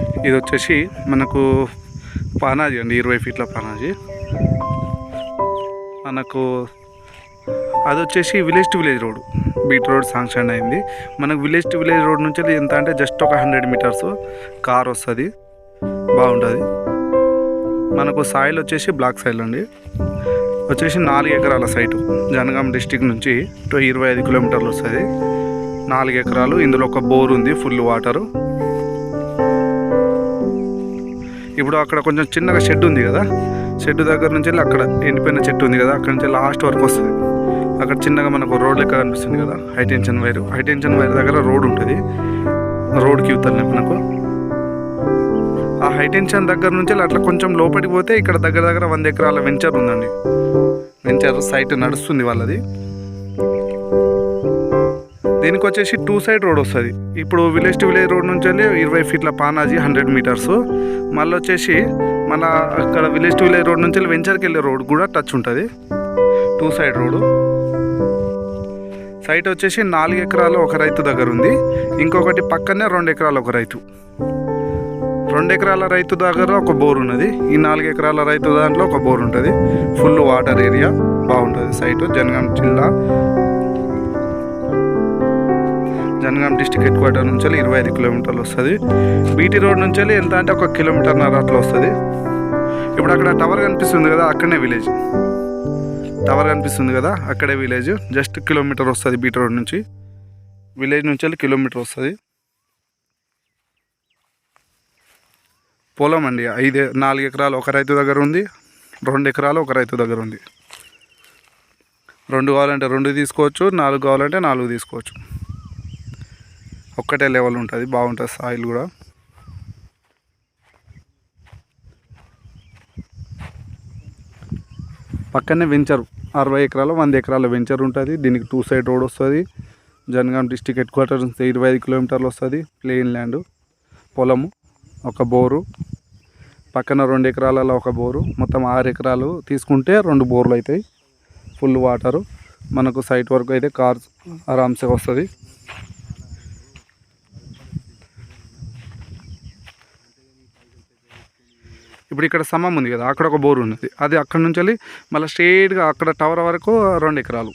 ఇది వచ్చేసి మనకు పానాజీ అండి ఇరవై ఫీట్ల పానాజీ. మనకు అది వచ్చేసి village to village road BT road sanction అయింది. మనకు విలేజ్ టు విలేజ్ రోడ్ నుంచి ఎంత అంటే జస్ట్ ఒక హండ్రెడ్ మీటర్స్ కార్ వస్తుంది బాగుంటుంది. మనకు సాయిల్ వచ్చేసి బ్లాక్ సాయిల్ అండి. వచ్చేసి నాలుగు ఎకరాల సైటు జనగాం డిస్టిక్ నుంచి టు- ఇరవై ఐదు కిలోమీటర్లు వస్తుంది. నాలుగు ఎకరాలు ఇందులో ఒక బోర్ ఉంది ఫుల్ వాటరు. ఇప్పుడు అక్కడ కొంచెం చిన్నగా షెడ్ ఉంది కదా. షెడ్ దగ్గర నుంచి వెళ్ళి అక్కడ ఎండిపోయిన చెట్టు ఉంది కదా అక్కడ నుంచి లాస్ట్ వరకు వస్తుంది. అక్కడ చిన్నగా మనకు రోడ్ లెక్క కనిపిస్తుంది కదా high tension wire. High tension wire దగ్గర రోడ్ ఉంటుంది. రోడ్కి ఇవ్వాలి మనకు. ఆ హై టెన్షన్ దగ్గర నుంచి వెళ్ళి అట్లా కొంచెం లోపలికి పోతే ఇక్కడ దగ్గర దగ్గర వంద ఎకరాల వెంచర్ ఉందండి. వెంచర్ సైట్ నడుస్తుంది వాళ్ళది. దీనికి వచ్చేసి టూ సైడ్ రోడ్ వస్తుంది. ఇప్పుడు విలేజ్ టు విలేజ్ రోడ్ నుంచి వెళ్ళి ఇరవై ఫీట్ల పానాజీ హండ్రెడ్ మీటర్స్. మళ్ళీ వచ్చేసి మన అక్కడ విలేజ్ టు విలేజ్ రోడ్ నుంచి వెళ్ళి వెంచర్కి వెళ్ళే రోడ్ కూడా టచ్ ఉంటుంది. Two side road. సైట్ వచ్చేసి నాలుగు ఎకరాలు ఒక రైతు దగ్గర ఉంది. ఇంకొకటి పక్కనే రెండు ఎకరాలు ఒక రైతు. రెండు ఎకరాల రైతు దగ్గర ఒక బోర్ ఉన్నది. ఈ నాలుగు ఎకరాల రైతు దాంట్లో ఒక బోర్ ఉంటుంది. ఫుల్ వాటర్ ఏరియా బాగుంటుంది. సైటు జనగాం జిల్లా జనగాం డిస్టిక్ హెడ్ క్వార్టర్ నుంచి వెళ్ళి ఇరవై ఐదు కిలోమీటర్లు వస్తుంది. బీటీ రోడ్ నుంచి వెళ్ళి ఎంత అంటే ఒక కిలోమీటర్న్నర అట్లా వస్తుంది. ఇప్పుడు అక్కడ టవర్ కనిపిస్తుంది కదా అక్కడనే విలేజ్. టవర్ కనిపిస్తుంది కదా అక్కడే విలేజ్. జస్ట్ కిలోమీటర్ వస్తుంది బీటీ రోడ్ నుంచి. విలేజ్ నుంచి వెళ్ళి కిలోమీటర్ వస్తుంది. పొలం అండి ఐదు నాలుగు ఎకరాలు ఒక రైతు దగ్గర ఉంది రెండు ఎకరాలు ఒక రైతు దగ్గర ఉంది. రెండు కావాలంటే రెండు తీసుకోవచ్చు నాలుగు కావాలంటే నాలుగు తీసుకోవచ్చు. ఒక్కటే లెవెల్ ఉంటుంది బాగుంటుంది సాయిల్ కూడా. పక్కనే వెంచర్ అరవై ఎకరాలు వంద ఎకరాల వెంచర్ ఉంటుంది. దీనికి టూ సైడ్ రోడ్ వస్తుంది. జనగాం డిస్టిక్ హెడ్ క్వార్టర్ నుంచి ఇరవై ఐదు కిలోమీటర్లు వస్తుంది ప్లెయిన్ ల్యాండ్. పొలము ఒక బోరు. పక్కన రెండు ఎకరాలలో ఒక బోరు. మొత్తం ఆరు ఎకరాలు తీసుకుంటే రెండు బోర్లు అవుతాయి ఫుల్ వాటరు. మనకు సైట్ వరకు అయితే కార్ ఆరామ్సే వస్తుంది. ఇప్పుడు ఇక్కడ సమం ఉంది కదా అక్కడ ఒక బోర్ ఉన్నది. అది అక్కడ నుంచి వెళ్ళి మళ్ళీ స్ట్రేట్గా అక్కడ టవర్ వరకు రెండు ఎకరాలు.